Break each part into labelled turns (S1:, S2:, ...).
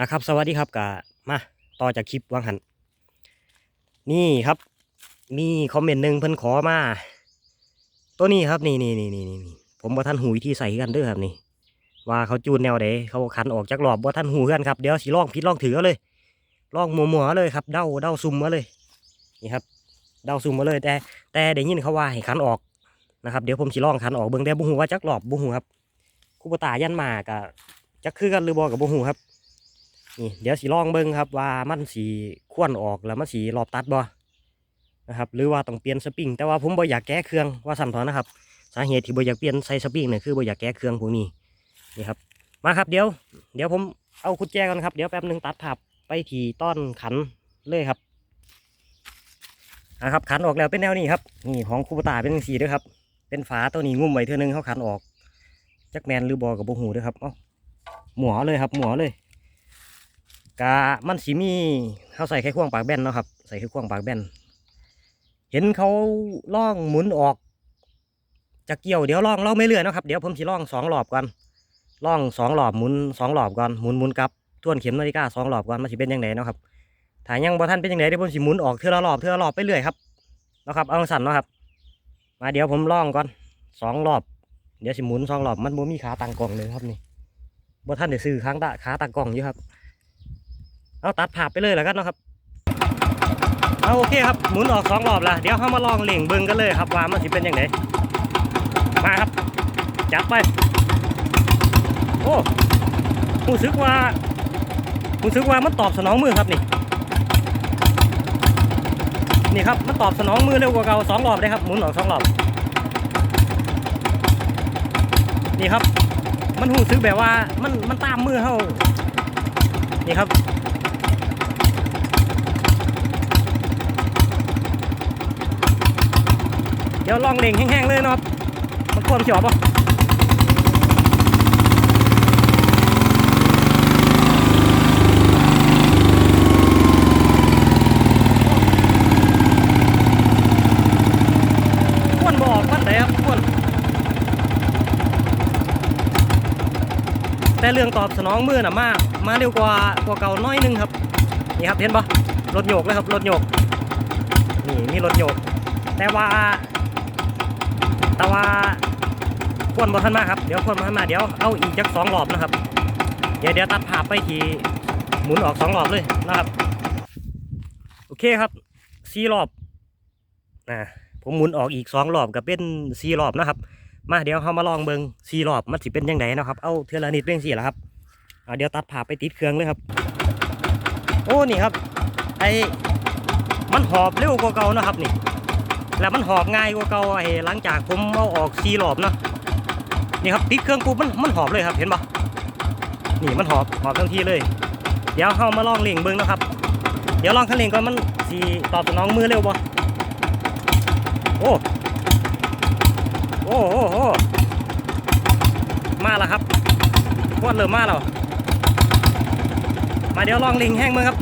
S1: นะครับ สวัสดีครับกะมาต่อจากคลิปวางหัน นี่ครับ มีคอมเมนต์หนึ่งเพิ่นขอมา ตัวนี้ครับนี่นี่นี่นี่นี่ผมบ่ท่านหูวิธีใส่กันเด้อครับนี่ ว่าเขาจูนแนวใดเขาขันออกจากรอบบ่ท่านหูกันครับเดี๋ยวสิลองผิดลองถือเอาเลยลองมัวมัวเลยครับเด้าเด้าซุ่มมาเลย นี่ครับเดาซุ่มมาเลยแต่แต่ได้ยินเขาว่าให้ขันออกนะครับเดี๋ยวผมสิลองขันออกเบิ่งแต่บ่ฮู้ว่าจักรอบบ่ฮู้ครับคูปตายันมากะจักคือกันหรือบ่กับบ่ฮู้ครับ นี่เดี๋ยวสีลองเบิ่งครับว่ามันสีควนออกแล้วมันสีรอบตัดบ่นะครับหรือว่าต้องเปลี่ยนสปริงแต่ว่าผมบ่อยากแก้เครื่องว่าสั่นถอนนะครับ สาเหตุที่บ่อยากเปลี่ยนใส่สปริงเนี่ยคือบ่อยากแก้เครื่องพวกนี้นี่ครับมาครับเดี๋ยว เดี๋ยวผมเอากุญแจกันครับเดี๋ยวแป๊บหนึงตัดภาพไปที่ต้อนขันเลยครับนะครับขันออกแล้วเป็นแนวนี้ครับนี่ของคูปตาเป็นสีด้วยครับ เป็นฝาตัวนี้งุ้มไว้เท่านึงเขาขันออกจักแมนหรือบ่กับบ่หูด้วยครับเอ้าหมัวเลยครับหมัวเลย กะมันสีมีเขาใส่แค่ข่วงปากแบนเนาะครับใส่แค่ข่วงปากแบนเห็นเขาล่องหมุนออกจากเกี่ยวเดี๋ยวล่องล่องไม่เรื่อยนะครับเดี๋ยวผมสิล่องสองรอบก่อนล่องสองรอบหมุนสองรอบก่อนหมุนหมุนกลับทวนเข็มนาฬิกาสองรอบก่อนมันสิเป็นยังไงเนาะครับถ้ายยังบ่ท่านเป็นยังไงเดี๋ยวผมสิหมุนออกเท่าละรอบเท่าละรอบไปเรื่อยครับนะครับเอาสั่นเนาะครับ มาเดี๋ยวผมล่องก่อนสองรอบเดี๋ยวสิหมุนสองรอบมันบ่มีขาตั้งกล่องเลยครับนี่บ่ท่านได้ซื้อค้างตะขาตั้งกล่องอยู่ครับ เอาตัดภาพไปเลยแล้วกันเนาะครับเอาโอเคครับหมุนออกสองรอบละเดี๋ยวเขามาลองเล่งเบิ่งกันเลยครับว่ามันสิเป็นยังไงมาครับ จัดไป โอ้รู้สึกว่ารู้สึกว่ามันตอบสนองมือครับนี่นี่ครับมันตอบสนองมือเร็วกว่าเก่าสองรอบเลยครับหมุนออกสองรอบนี่ครับ มันรู้สึกแบบว่ามันมันตามมือเขานี่ครับ เดี๋ยวลองเล่งแห้งๆเลยเนาะครับมันควรเฉียวปะควรบอกมันไหนครับควรแต่เรื่องตอบสนองมือน่ะมาก มาเร็วกว่ากว่าเก่าน้อยนึงครับ นี่ครับเห็นปะรถโยกเลยครับรถโยก นี่มีรถโยก แต่ว่า แต่ว่าควรบ่ทันมาครับเดี๋ยวควรบ่ทันมาเดี๋ยวเอาอีกจักสองรอบนะครับ เดี๋ยวเดี๋ยวตัดภาพไปทีหมุนออกสองรอบเลยนะครับโอเคครับสี่รอบนะผมหมุนออกอีกสองรอบก็เป็นสี่รอบนะครับ มาเดี๋ยวเรามาลองเบิงสี่รอบมันสิเป็นยังไงนะครับเอาเทอลนิดเร่งสี่ละครับเอาเดี๋ยวตัดภาพไปติดเครื่องเลยครับ โอ้นี่ครับไอ้มันหอบเร็วกว่าเก่านะครับนี่ แล้วมันหอบง่ายกว่าเก่าไอ้หลังจากผมเอาออกซีรอบเนาะนี่ครับติดเครื่องปุ๊บมันมันหอบเลยครับเห็นปะนี่มันหอบหอบทั้งทีเลย เดี๋ยวเข้ามาลองเล่งเบิ้งนะครับ เดี๋ยวลองคันเล่งก่อนมันสีตอบสนองมือเร็วบ่โอ้โอ้โอ้โอ้มาแล้วครับพวดเริ่มมาแล้วมาเดี๋ยวลองเล่งแห้งมือครับ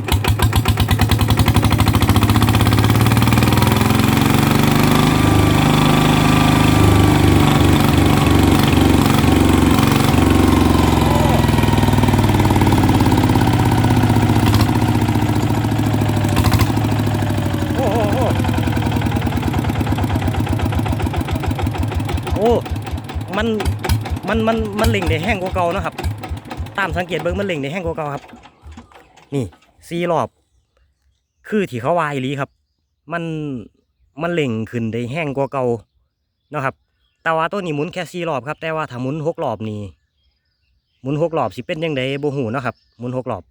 S1: โอ้โหโอ้โอ้ มันมันมันมันเล่งได้แห้งกว่าเก่านะครับ ตามสังเกตเบิ่งมันเล่งได้แห้งกว่าเก่าครับ นี่สี่รอบ คือที่เขาวายลีครับ มันมันเล่งขึ้นได้แห้งกว่าเก่านะครับแต่ว่าตัวนี้หมุนแค่สี่รอบครับ แต่ว่าถ้าหมุนหกรอบนี่หมุนหกรอบสิเป็นยังไงบ่หูนะครับหมุนหกรอบ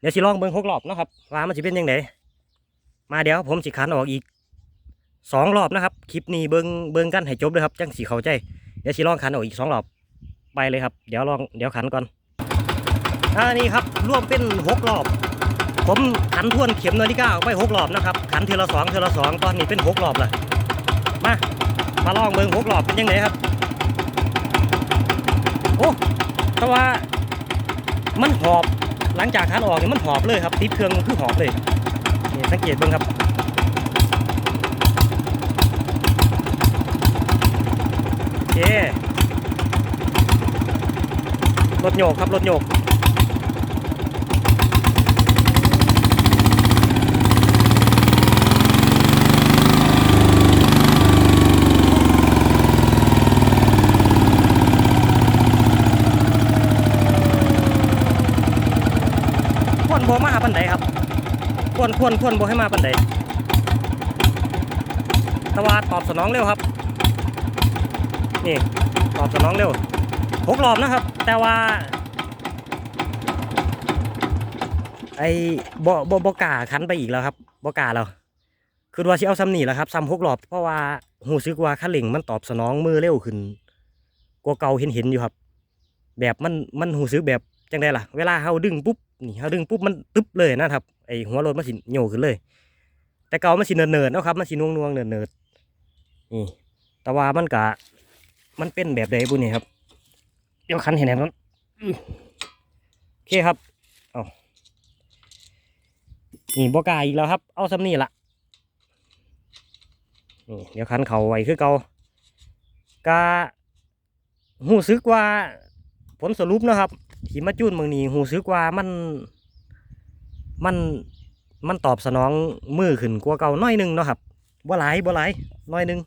S1: เดี๋ยวสิลองเบิ่งหกรอบนะครับว่ามันสิเป็นยังไงมาเดี๋ยวผมสิขันออกอีกสองรอบนะครับ คลิปนี้เบิงเบิงกันให้จบเลยครับ จังสีเข้าใจ เดี๋ยวสิลองขันออกอีกสองรอบไปเลยครับ เดี๋ยวลองเดี๋ยวขันก่อนอ่านี่ครับรวมเป็นหกรอบ ผมขันทวนเข็มนาฬิกาไปหกรอบนะครับขันทีละสองทีละสองตอนนี้เป็นหกรอบเลยมามาลองเบิงหกรอบเป็นยังไงครับโอ้แต่ว่ามันหอบหลังจากขันออกเนี่ยมันหอบเลยครับติดเครื่องคือหอบเลยสังเกตเบิ่งครับ ครถโยกครับรถโยกคนบ่มาปันไดครับคนคนคนบ่ให้มาปันไดสวันตอบสนองเร็วครับ นี่ตอบสนองเร็วหกรอบนะครับ แต่ว่า ไอ้บ่บ่บ่กาคันไปอีกแล้วครับบ่กาแล้วคือว่าสิเอาซ้ำนี่แหละครับซ้ำหกรอบ เพราะว่าหูซึกว่าคันเร่งมันตอบสนองมือเร็วขึ้นกว่าเก่าเห็นเห็นอยู่ครับ แบบมันมันหูซึกแบบจังไดล่ะ เวลาเฮาดึงปุ๊บนี่เฮาดึงปุ๊บมันตึ๊บเลยนะครับไอ้หัวรถมันสิโยกขึ้นเลย แต่เก่ามันสิเนิร์ดๆเนาะครับมันสิน่วงๆเนิร์ดๆนี่แต่ว่ามันกะ มันเป็นแบบใดบุนี่ครับ เดี๋ยวคันเห็นแหนมนั้นอื้อโอเคครับ เอานี่บกล้าอีกแล้วครับ เอาซ้ำนี่ละนี่เดี๋ยวคันเขาไว้คือเก่ากะหูซึกว่าผลสรุปนะครับที่มาจูนเมืองนี้หูซึกว่ามันมันมันตอบสนองมือขึ้นกว่าเก่าน้อยหนึงเนาะครับบ่หลายบ่หลายน้อยหนึง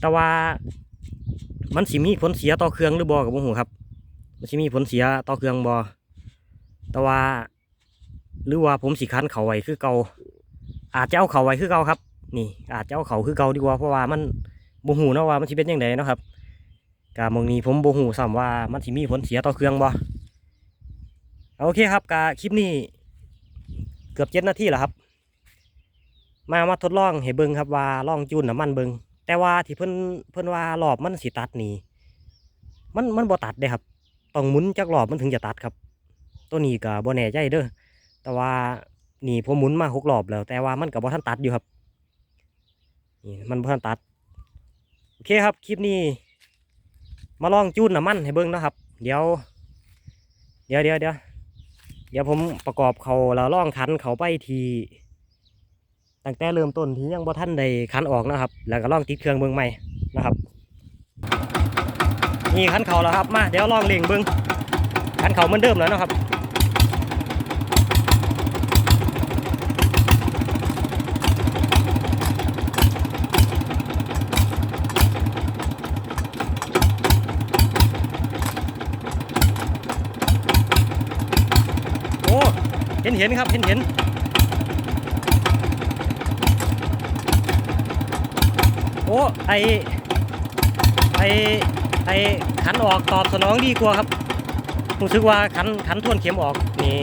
S1: แต่ว่า มันสิมีผลเสียต่อเครื่องหรือบ่กับบ่ฮู้ครับ มันสิมีผลเสียต่อเครื่องบ่แต่ว่า หรือว่าผมสิคันเขาไว้คือเก่าอาจจะเอาเขาไว้คือเก่าครับ นี่ อาจจะเอาเขาคือเก่าดีกว่าเพราะว่ามันบ่ฮู้เนาะว่ามันสิเป็นจังไดเนาะครับกามองนี้ผมบ่ฮู้ซ้ำว่ามันสิมีผลเสียต่อเครื่องบ่โอเคครับกาคลิปนี้เกือบเจ็ดนาทีแล้วครับ มามาทดลองให้เบิงครับว่าลองจูนน้ำมันเบิง แต่ว่าที่เพิ่นเพิ่นว่ารอบมันสิตัดนี่มันมันบ่ตัดเด้ครับ ต้องหมุนจักรอบมันถึงจะตัดครับ ตัวนี้ก็บ่แน่ใจเด้อแต่ว่านี่ผมหมุนมาหกรอบแล้ว แต่ว่ามันก็บ่ทันตัดอยู่ครับนี่มันบ่ทันตัดโอเคครับคลิปนี้ มาลองจูนน้ำมันให้เบิ้งนะครับ เดี๋ยว เดี๋ยวเดี๋ยวเดี๋ยวเดี๋ยวผมประกอบเขาแล้วลองคันเขาไปที ตั้งแต่เริ่มต้นที่ยังบ่ท่านได้คันออกนะครับ แล้วก็ลองติดเครื่องเบิ้งใหม่นะครับนี่คันเข่าแล้วครับมาเดี๋ยวลองเล่งเบิ้งคันเข่าเหมือนเดิมแล้วนะครับโอ้เห็นเห็นครับเห็นเห็น โอ้ไอไอไอขันออกตอบสนองดีกว่าครับรู้สึกว่าขันขันทวนเข็มออกนี่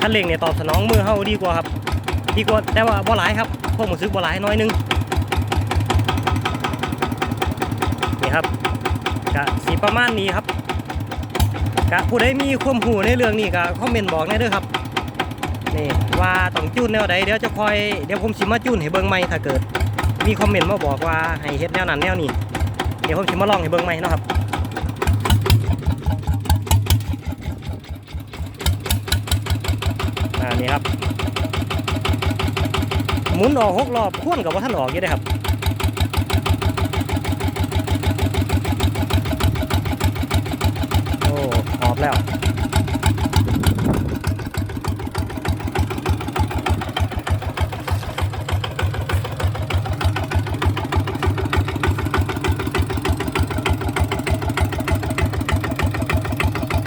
S1: ขันเร่งเนี่ยตอบสนองมือเฮาดีกว่าครับดีกว่าแต่ว่าบ่หลายครับพวกรู้สึกบ่หลายน้อยนึงนี่ครับกะสีประมาณนี้ครับกะผู้ใดมีความหูในเรื่องนี้ก็คอมเมนต์บอกแน่เด้อครับนี่ว่าต้องจูนแนวใดเดี๋ยวจะคอยเดี๋ยวผมสิมาจูนให้เบิ่งใหม่ถ้าเกิด มีคอมเมนต์มาบอกว่าให้เฮ็ดแนวนั้นแนวนี้เดี๋ยวผมสิมาลองให้เบิ่งใหม่นะครับอ่านี่ครับหมุนออกหกรอบควรกับว่าท่านออกยู่เด้ครับโอ้หอบแล้ว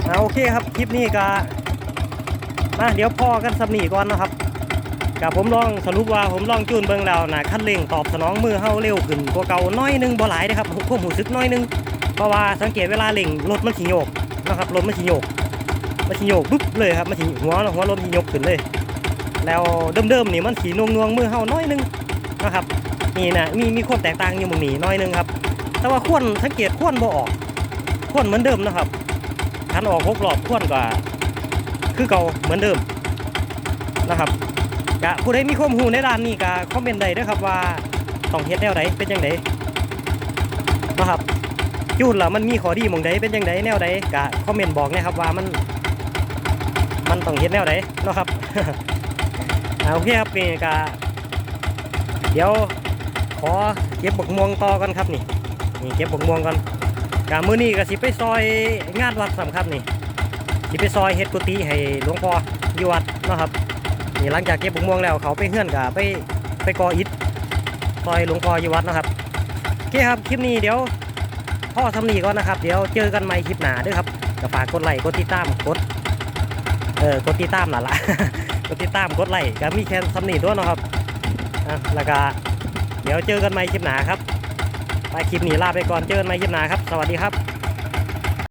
S1: อ่าโอเคครับคลิปนี้ก็มาเดี๋ยวพอกันสำนีก่อนนะครับกับผมลองสรุปว่าผมลองจูนเบิ่งแล้วนะคันเร่งตอบสนองมือเฮาเร็วขึ้นกว่าเก่าน้อยหนึงบ่หลายนะครับผมหูซึกน้อยหนึงเพราะว่าสังเกตเวลาเร่งรถมันสิโยกนะครับรถมันสิโยกมันสิโยกปุ๊บเลยครับมันสิหัวหัวรถมันสิยกขึ้นเลย แล้วเดิมๆนี่มันสีนวงนวงมือเฮาน้อยหนึงนะครับนี่นะมีมีความแตกต่างอยู่หมึงนี้น้อยหนึงครับแต่ว่าขวนสังเกตขวนบ่ออกขวนเหมือนเดิมนะครับ คันออกหกรอบทวนกว่า คือเก่าเหมือนเดิมนะครับกะผู้ใดมีความรู้ในด้านนี้ก็คอมเมนต์ได้เด้อครับว่าต้องเฮ็ดแนวใดเป็นจังไดนะครับจูนล่ะมันมีข้อดีมองใดเป็นจังไดแนวใดก็คอมเมนต์บอกนะครับว่ามัน มันต้องเฮ็ดแนวใดเนะครับอ่าโอเคครับนี่ก็เดี๋ยวขอเก็บบกม่วงต่อกันครับนี่นี่เก็บบกม่วงกัน กามือนี้ก็สิไปซอยงานวัดสำคัญนี่สิไปซอยเฮ็ดกุฏิให้หลวงพ่ออยู่วัดนะครับนี่หลังจากเก็บบุกม่วงแล้วเขาไปเฮื่อนกับไปไปก่ออิฐซอยหลวงพ่ออยู่วัดนะครับโอเคครับคลิปนี้เดี๋ยวพ่อทำนี่ก่อนนะครับ เดี๋ยวเจอกันใหม่คลิปหน้าด้วยครับก็ฝากกดไลค์กดติดตามกดเออกดติดตามนั่นละกดติดตามกดไลค์ก็มีแค่สำนีตัวเนะครับอะแล้วก็เดี๋ยวเจอกันใหม่คลิปหน้าครับ ไปคลิปนี้ลาไปก่อนเจอกันใหม่คลิปหน้าครับ สวัสดีครับ